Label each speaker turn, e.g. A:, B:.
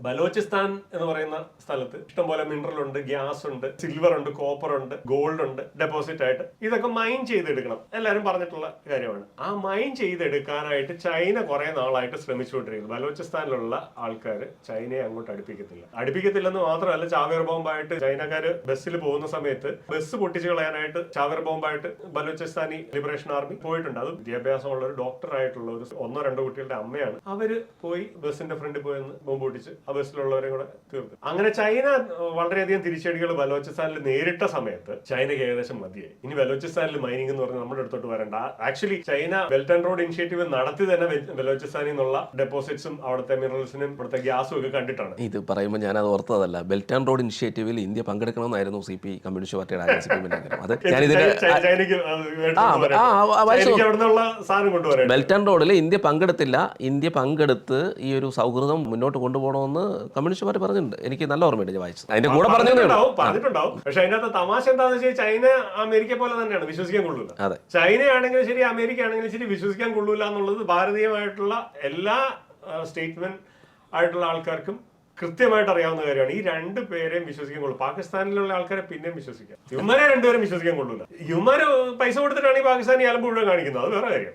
A: ബലോചിസ്ഥാൻ എന്ന് പറയുന്ന സ്ഥലത്ത് ഇഷ്ടംപോലെ മിനറൽ ഉണ്ട് ഗ്യാസ് ഉണ്ട് സിൽവർ ഉണ്ട് കോപ്പർ ഉണ്ട് ഗോൾഡ് ഉണ്ട് ഡെപ്പോസിറ്റ് ആയിട്ട് ഇതൊക്കെ മൈൻ ചെയ്തെടുക്കണം. എല്ലാവരും പറഞ്ഞിട്ടുള്ള കാര്യമാണ്. ആ മൈൻ ചെയ്തെടുക്കാനായിട്ട് ചൈന കുറെ നാളായിട്ട് ശ്രമിച്ചുകൊണ്ടിരിക്കുന്നു. ബലോചിസ്ഥാനിലുള്ള ആൾക്കാർ ചൈനയെ അങ്ങോട്ട് അടുപ്പിക്കത്തില്ല. അടുപ്പിക്കത്തില്ലെന്ന് മാത്രമല്ല ചാവേർ ബോംബായിട്ട് ചൈനക്കാർ ബസ്സിൽ പോകുന്ന സമയത്ത് ബസ് പൊട്ടിച്ചു കളയാനായിട്ട് ചാവേർ ബോംബായിട്ട് ബലോചിസ്ഥാനി ലിബറേഷൻ ആർമി പോയിട്ടുണ്ട്. അത് വിദ്യാഭ്യാസമുള്ള ഒരു ഡോക്ടർ ആയിട്ടുള്ള ഒരു ഒന്നോ രണ്ടോ കുട്ടികളുടെ അമ്മയാണ്. അവർ പോയി ബസ്സിന്റെ ഫ്രണ്ടിൽ പോയി ബോംബ് പൊട്ടിച്ച് ആ ബസ്സിലുള്ളവരെ കൂടെ തീർത്തു. അങ്ങനെ ചൈന വളരെയധികം തിരിച്ചടികൾ ബലോചിസ്ഥാനിൽ നേരിട്ട സമയത്ത് ചൈനയ്ക്ക് ഏകദേശം മതിയായി. ഇനി ബലോചിസ്ഥാനിൽ മൈനിങ് എന്ന് പറഞ്ഞാൽ നമ്മുടെ അടുത്തോട്ട് വരണ്ട. Actually China belt and road initiative നടത്തി തന്നെ ബലോചിസ്ഥാനിൽ നിന്നുള്ള ഡെപ്പോസിറ്റ്സും അവിടുത്തെ മിനറൽസിനും ഇവിടുത്തെ ഗ്യാസും ഒക്കെ കണ്ടിട്ടാണ്.
B: ഇത് പറയുമ്പോൾ ഞാൻ അത് ഓർത്തതല്ല ബെൽറ്റ് ആൻഡ് റോഡ് ഇനിഷ്യേറ്റീവിൽ ഇന്ത്യ പങ്കെടുക്കണമെന്നായിരുന്നു സി പി കമ്മ്യൂണിസ്റ്റ് പാർട്ടിയുടെ ആഗ്രഹം അത്
A: കൊണ്ടുവരാൻ
B: ബെൽറ്റ് ആൻഡ് റോഡിൽ ഇന്ത്യ പങ്കെടുത്തില്ല. ഇന്ത്യ പങ്കെടുത്ത് ഈ ഒരു സൗഹൃദം മുന്നോട്ട് കൊണ്ടുപോകണമെന്ന് കമ്മ്യൂണിസ്റ്റ് പാർട്ടി പറഞ്ഞിട്ടുണ്ട്. എനിക്ക് നല്ല ഓർമ്മയുണ്ട് ഞാൻ വായിച്ചത്. അതിന്റെ കൂടെ
A: പറഞ്ഞിട്ടുണ്ടാവും പറഞ്ഞിട്ടുണ്ടാവും. പക്ഷെ അതിനകത്ത് തമാശ എന്താണെന്ന് വെച്ചാൽ ചൈന അമേരിക്ക പോലെ തന്നെയാണ് വിശ്വസിക്കാൻ കൊള്ളൂല
B: അതെ.
A: ചൈനയാണെങ്കിലും ശരി അമേരിക്ക ആണെങ്കിലും ശരി വിശ്വസിക്കാൻ കൊള്ളൂല എന്നുള്ളത് ഭാരതീയമായിട്ടുള്ള എല്ലാ സ്റ്റേറ്റ്മെന്റ് ആയിട്ടുള്ള ആൾക്കാർക്കും കൃത്യമായിട്ട് അറിയാവുന്ന കാര്യമാണ്. ഈ രണ്ട് പേരെയും വിശ്വസിക്കാൻ കൊള്ളൂ പാകിസ്ഥാനിലുള്ള ആൾക്കാരെ പിന്നെയും വിശ്വസിക്കാം. യുമാരെ രണ്ടുപേരും വിശ്വസിക്കാൻ കൊള്ളൂല യുമാര് പൈസ കൊടുത്തിട്ടാണ് ഈ പാകിസ്ഥാനി അലമ്പ് മുഴുവൻ കാണിക്കുന്നത്. അത് വേറെ കാര്യം.